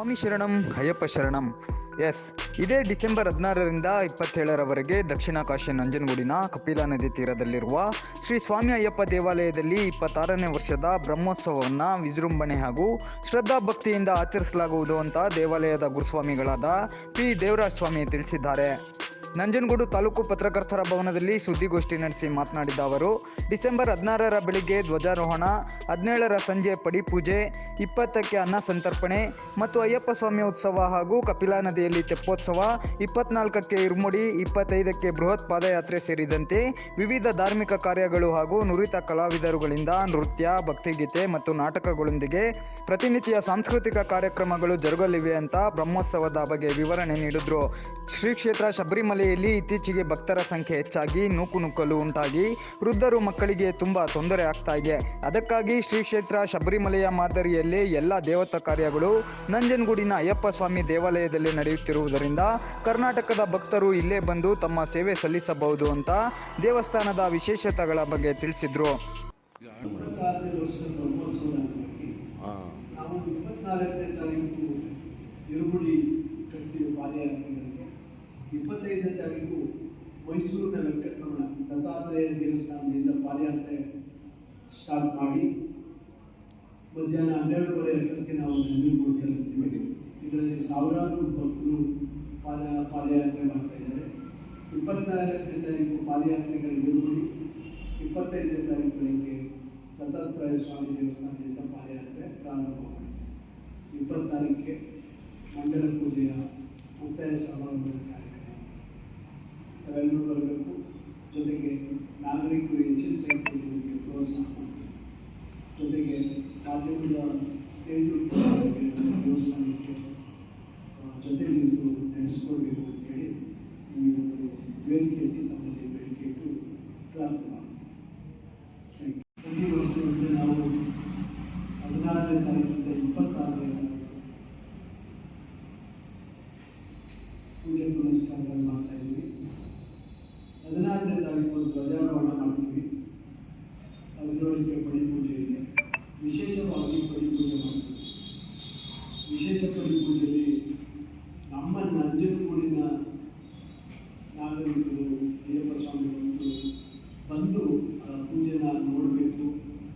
ಸ್ವಾಮಿ ಶರಣಂ. ಅಯ್ಯಪ್ಪ ಶರಣಂ. ಎಸ್ ಇದೇ ಡಿಸೆಂಬರ್ ಹದಿನಾರರಿಂದ ಇಪ್ಪತ್ತೇಳರವರೆಗೆ ದಕ್ಷಿಣ ಕಾಶಿ ನಂಜನಗೂಡಿನ ಕಪಿಲಾ ನದಿ ತೀರದಲ್ಲಿರುವ ಶ್ರೀ ಸ್ವಾಮಿ ಅಯ್ಯಪ್ಪ ದೇವಾಲಯದಲ್ಲಿ ಇಪ್ಪತ್ತಾರನೇ ವರ್ಷದ ಬ್ರಹ್ಮೋತ್ಸವವನ್ನು ವಿಜೃಂಭಣೆ ಹಾಗೂ ಶ್ರದ್ಧಾ ಭಕ್ತಿಯಿಂದ ಆಚರಿಸಲಾಗುವುದು ಅಂತ ದೇವಾಲಯದ ಗುರುಸ್ವಾಮಿಗಳಾದ ಪಿ. ದೇವರಾಜ ಸ್ವಾಮಿ ತಿಳಿಸಿದ್ದಾರೆ. ನಂಜನಗೂಡು ತಾಲೂಕು ಪತ್ರಕರ್ತರ ಭವನದಲ್ಲಿ ಸುದ್ದಿಗೋಷ್ಠಿ ನಡೆಸಿ ಮಾತನಾಡಿದ ಅವರು, ಡಿಸೆಂಬರ್ ಹದಿನಾರರ ಬೆಳಿಗ್ಗೆ ಧ್ವಜಾರೋಹಣ, ಹದಿನೇಳರ ಸಂಜೆ ಪಡಿಪೂಜೆ ಇಪ್ಪತ್ತಕ್ಕೆ ಅನ್ನ ಸಂತರ್ಪಣೆ ಮತ್ತು ಅಯ್ಯಪ್ಪ ಸ್ವಾಮಿ ಉತ್ಸವ ಹಾಗೂ ಕಪಿಲಾ ನದಿಯಲ್ಲಿ ತೆಪ್ಪೋತ್ಸವ, ಇಪ್ಪತ್ನಾಲ್ಕಕ್ಕೆ ಇರುಮುಡಿ, ಇಪ್ಪತ್ತೈದಕ್ಕೆ ಬೃಹತ್ ಪಾದಯಾತ್ರೆ ಸೇರಿದಂತೆ ವಿವಿಧ ಧಾರ್ಮಿಕ ಕಾರ್ಯಗಳು ಹಾಗೂ ನುರಿತ ಕಲಾವಿದರುಗಳಿಂದ ನೃತ್ಯ, ಭಕ್ತಿಗೀತೆ ಮತ್ತು ನಾಟಕಗಳೊಂದಿಗೆ ಪ್ರತಿನಿತ್ಯ ಸಾಂಸ್ಕೃತಿಕ ಕಾರ್ಯಕ್ರಮಗಳು ಜರುಗಲಿವೆ ಅಂತ ಬ್ರಹ್ಮೋತ್ಸವದ ಬಗ್ಗೆ ವಿವರಣೆ ನೀಡಿದ್ರು. ಶ್ರೀ ಕ್ಷೇತ್ರ ಶಬರಿಮಲೆಯಲ್ಲಿ ಇತ್ತೀಚೆಗೆ ಭಕ್ತರ ಸಂಖ್ಯೆ ಹೆಚ್ಚಾಗಿ ನೂಕುನುಗ್ಗಲು ಉಂಟಾಗಿ ವೃದ್ಧರು ಮಕ್ಕಳಿಗೆ ತುಂಬಾ ತೊಂದರೆ ಆಗ್ತಾ ಇದೆ. ಅದಕ್ಕಾಗಿ ಶ್ರೀ ಕ್ಷೇತ್ರ ಶಬರಿಮಲೆಯ ಮಾದರಿಯಲ್ಲಿ ಎಲ್ಲ ದೇವತಾ ಕಾರ್ಯಗಳು ನಂಜನಗೂಡಿನ ಅಯ್ಯಪ್ಪ ಸ್ವಾಮಿ ದೇವಾಲಯದಲ್ಲಿ ನಡೆಯುತ್ತಿರುವುದರಿಂದ ಕರ್ನಾಟಕದ ಭಕ್ತರು ಇಲ್ಲೇ ಬಂದು ತಮ್ಮ ಸೇವೆ ಸಲ್ಲಿಸಬಹುದು ಅಂತ ದೇವಸ್ಥಾನದ ವಿಶೇಷತೆಗಳ ಬಗ್ಗೆ ತಿಳಿಸಿದ್ರು. ಇರುಮುಡಿ ಕಟ್ತೀವಿ ಪಾದಯಾತ್ರೆಗಳಿಗೆ ಇಪ್ಪತ್ತೈದನೇ ತಾರೀಕು ಮೈಸೂರಿನ ವೆಂಕಟರಮಣ ದತ್ತಾತ್ರೇಯ ದೇವಸ್ಥಾನದಿಂದ ಪಾದಯಾತ್ರೆ ಸ್ಟಾರ್ಟ್ ಮಾಡಿ ಮಧ್ಯಾಹ್ನ ಹನ್ನೆರಡೂವರೆ ಗಂಟೆಗೆ ನಾವು ನಂಜನಗೂಡು ತಲುಪ್ತೀವಿ ಇದರಲ್ಲಿ ಸಾವಿರಾರು ಭಕ್ತರು ಪಾದ, ಪಾದಯಾತ್ರೆ ಮಾಡ್ತಾ ಇದ್ದಾರೆ. ಇಪ್ಪತ್ನಾಲ್ಕನೇ ತಾರೀಕು ಪಾದಯಾತ್ರೆಗಳ ಇರುಮುಡಿ ಇಪ್ಪತ್ತೈದನೇ ತಾರೀಕು ಬೆಳಗ್ಗೆ ದತ್ತಾತ್ರೇಯ ಸ್ವಾಮಿ ದೇವಸ್ಥಾನದಿಂದ ಪಾದಯಾತ್ರೆ ಪ್ರಾರಂಭ ಮಾಡಿದೆ ಇಪ್ಪತ್ತಾರಕ್ಕೆ ಮಂಡಲ ಪೂಜೆಯ ಮುಕ್ತಾಯ ಸಮಾರಂಭದ ನಾಗರಿಕರು ಹೆಚ್ಚಿನ ಸಂಖ್ಯೆಯಲ್ಲಿ ಪ್ರೋತ್ಸಾಹ ಮಾಡಿ ಜೊತೆಗೆ ಮಾಧ್ಯಮದ ಸ್ನೇಹಿತರು ದೇವಸ್ಥಾನಕ್ಕೆ ಆ, ಜೊತೆ ನಿಂತು ನಡೆಸ್ಕೊಳ್ಬೇಕು ಅಂತೇಳಿ ಈ ಒಂದು ವೇದಿಕೆಯಲ್ಲಿ ತಮ್ಮಲ್ಲಿ ಬೇಡಿಕೆ ಇಟ್ಟು ಪ್ರಾರ್ಥನೆ ಮಾಡ್ತೀನಿ ಪ್ರತಿ ವರ್ಷದಂತೆ ನಾವು ಹದಿನಾರನೇ ತಾರೀಕಿಂದ ಇಪ್ಪತ್ತಾರನೇ ತಾರೀಕು ಪೂಜೆ ಪುನಸ್ಕಾರಗಳು ತಾರೀಕು ಧ್ವಜಾರೋಹಣ ಮಾಡ್ತೀವಿ. ಅದರೊಳಗೆ ಪಡಿ ಪೂಜೆ ಇದೆ. ವಿಶೇಷವಾಗಿ ಪಡಿ ಪೂಜೆ ಮಾಡ್ತೀವಿ ವಿಶೇಷ ಪಡಿ ಪೂಜೆಯಲ್ಲಿ ನಮ್ಮ ನಂಜನಗೂಡಿನ ನಾಗರಿಕರು ಅಯ್ಯಪ್ಪ ಸ್ವಾಮಿಗಳು ಬಂದು ಆ ಪೂಜೆನ ನೋಡಬೇಕು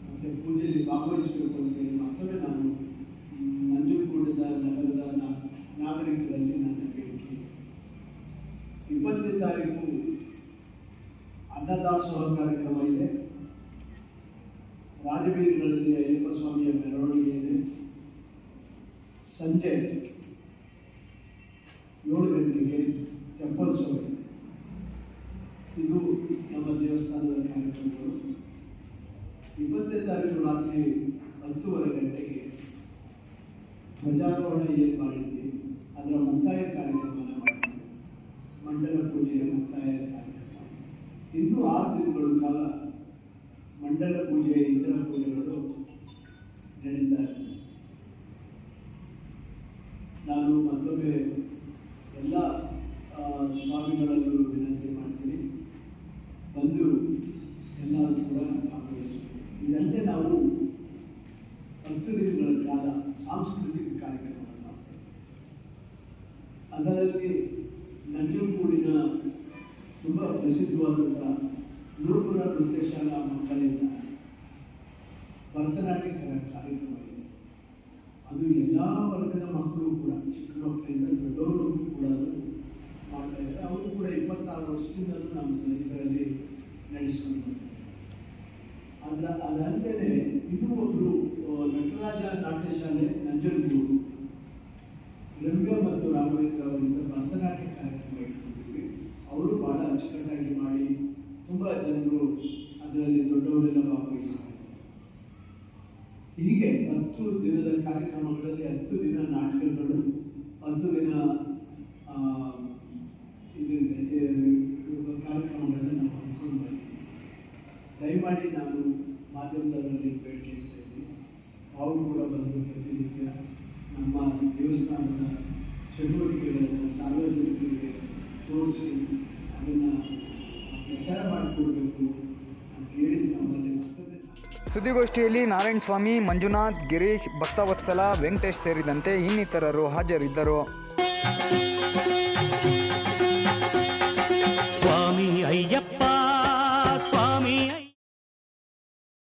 ಮತ್ತು ಪೂಜೆಯಲ್ಲಿ ಭಾಗವಹಿಸಬೇಕು ಅಂತೇಳಿ ಮತ್ತೊಮ್ಮೆ ನಾನು ಮ್, ನಂಜನಗೂಡಿನ ನಗರದ ನಾ- ನಾಗರಿಕರಲ್ಲಿ ನನ್ನ ಬೇಡಿಕೆ ಇಪ್ಪತ್ತನೇ ತಾರೀಕು ಅನ್ನದಾಸೋಹ ಕಾರ್ಯಕ್ರಮ ಇದೆ. ರಾಜಬೀದಿಗಳಲ್ಲಿ ಅಯ್ಯಪ್ಪ ಸ್ವಾಮಿಯ ಮೆರವಣಿಗೆ ಇದೆ. ಸಂಜೆ ಏಳು ಗಂಟೆಗೆ ಟೆಂಪಲ್ ಸಭೆ ಇದು ನಮ್ಮ ದೇವಸ್ಥಾನದ ಕಾರ್ಯಕ್ರಮಗಳು. ಇಪ್ಪತ್ತನೇ ತಾರೀಕು ರಾತ್ರಿ ಹತ್ತೂವರೆ ಗಂಟೆಗೆ ಧ್ವಜಾರೋಹಣ ಏನು ಮಾಡಿದ್ವಿ ಅದರ ಮುಕ್ತಾಯ ಕಾರ್ಯಕ್ರಮನ ಮಾಡ್ತೀವಿ ಮಂಡಲ ಪೂಜೆಯ ಮುಕ್ತಾಯ ಕಾರ್ಯಕ್ರಮ ಇನ್ನೂ ಆರು ದಿನಗಳ ಕಾಲ ಮಂಡಲ ಪೂಜೆ ಇತರ ಪೂಜೆಗಳು ನಡೀತಾ ನಾನು ಮತ್ತೊಮ್ಮೆ ಎಲ್ಲ ಸ್ವಾಮಿಗಳಲ್ಲೂ ವಿನಂತಿ ಮಾಡ್ತೀನಿ. ಬಂದು ಎಲ್ಲರೂ ಕೂಡ ಭಾಗವಹಿಸಬೇಕು ಇದಲ್ಲದೆ ನಾವು ಹತ್ತು ದಿನಗಳ ಕಾಲ ಸಾಂಸ್ಕೃತಿಕ ಕಾರ್ಯಕ್ರಮವನ್ನು ಅದರಲ್ಲಿ ತುಂಬ ಪ್ರಸಿದ್ಧವಾದಂಥ ನೃತ್ಯ ಶಾಲಾ ಮಕ್ಕಳಿಂದ ಭರತನಾಟ್ಯ ಕಾರ್ಯಕ್ರಮ ಅದು ಎಲ್ಲ ವರ್ಗದ ಮಕ್ಕಳು ಕೂಡ ಚಿಕ್ಕ ಮಕ್ಕಳಿಂದ ದೊಡ್ಡವರು ಕೂಡ ಅದು ಮಾಡ್ತಾ ಇದ್ದಾರೆ ಅವರು ಕೂಡ ಇಪ್ಪತ್ತಾರು ವರ್ಷದಿಂದಲೂ ನಮ್ಮ ಇದರಲ್ಲಿ ನಡೆಸ್ಕೊಂಡು ಬರ್ತಾರೆ ಅದ ಅದಲ್ಲದೆ ಇದು ಒಬ್ಬರು ನಟರಾಜ ನಾಟ್ಯ ಶಾಲೆ ನಂಜನಗೂಡು ರಮ್ಯ ಮತ್ತು ರಾಘವೇಂದ್ರ ಅವರಿಂದ ಭರತನಾಟ್ಯ ಕಾರ್ಯಕ್ರಮ ಅಚ್ಚುಕಟ್ಟಾಗಿ ಮಾಡಿ ತುಂಬ ಜನರು ಅದರಲ್ಲಿ ದೊಡ್ಡವರೆಲ್ಲ ಭಾಗವಹಿಸಿದ್ದಾರೆ. ಹೀಗೆ ಹತ್ತು ದಿನದ ಕಾರ್ಯಕ್ರಮಗಳಲ್ಲಿ ಹತ್ತು ದಿನ ನಾಟಕಗಳು, ಹತ್ತು ದಿನ ಕಾರ್ಯಕ್ರಮಗಳನ್ನು ನಾವು ಹಮ್ಮಿಕೊಂಡು ದಯಮಾಡಿ ನಾನು ಮಾಧ್ಯಮದಲ್ಲಿ ಬೇಡಿಕೆ ಇಡ್ತಾ ಇದ್ದೀನಿ. ಅವರು ಕೂಡ ಬಂದು ಪ್ರತಿನಿತ್ಯ ನಮ್ಮ ದೇವಸ್ಥಾನದ ಚಟುವಟಿಕೆಗಳನ್ನು ಸಾರ್ವಜನಿಕರಿಗೆ ತೋರಿಸಿ ಮಾಡಿಕೊಡ್ಬೇಕು ಅಂತ ನಮ್ಮಲ್ಲಿ ಸುದ್ದಿಗೋಷ್ಠಿಯಲ್ಲಿ ನಾರಾಯಣ ಸ್ವಾಮಿ ಮಂಜುನಾಥ್ ಗಿರೀಶ್ ಭಕ್ತವತ್ಸಲ ವೆಂಕಟೇಶ್ ಸೇರಿದಂತೆ ಇನ್ನಿತರರು ಹಾಜರಿದ್ದರು.